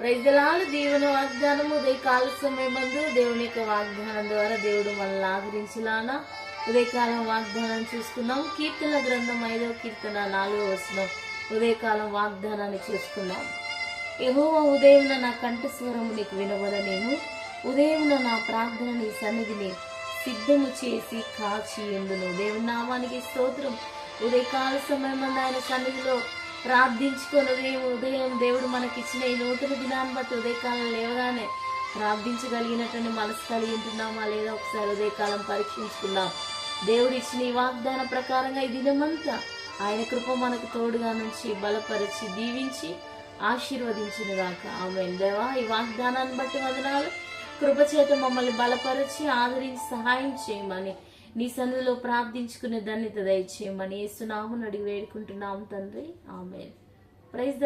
ప్రజలాలు దేవుని వాగ్దానము ఉదయకాల సమయమందు దేవుని యొక్క వాగ్దానం ద్వారా దేవుడు మనల్ని ఆదరించలానా? ఉదయకాలం వాగ్దానం చూసుకున్నాం కీర్తన గ్రంథం ఐదవ కీర్తన నాలుగో వచనం. ఉదయకాలం వాగ్దానాన్ని చూసుకున్నాం యెహోవా ఉదయం నా కంఠస్వరము నీకు వినబడనేమో ఉదయం నా ప్రార్థన నీ సన్నిధిని సిద్ధము చేసి కాచి ఎందును. దేవుని నామానికి స్తోత్రం. ఉదయకాల సమయం ఆయన సన్నిధిలో ప్రార్థించుకొని ఉదయం ఉదయం దేవుడు మనకిచ్చిన ఈ నూతన దినాన్ని బట్టి ఉదయకాలం లేవగానే ప్రార్థించగలిగినటువంటి మనసు కలిగి ఉంటున్నామా లేదా ఒకసారి ఉదయకాలం పరీక్షించుకుందాం. దేవుడు ఇచ్చిన ఈ వాగ్దాన ప్రకారంగా ఈ దినమంతా ఆయన కృప మనకు తోడుగా నుంచి బలపరిచి దీవించి ఆశీర్వదించిన దాకా ఆమె దేవా ఈ వాగ్దానాన్ని బట్టి వదనాలు. కృపచేత మమ్మల్ని బలపరిచి ఆదరించి సహాయం చేయమని నీ సన్నిధిలో ప్రార్థించుకునే ధన్యత దయచేయమని యేసునామని అడిగి వేడుకుంటున్నాము తండ్రి. ఆమె ప్రైజ్ ద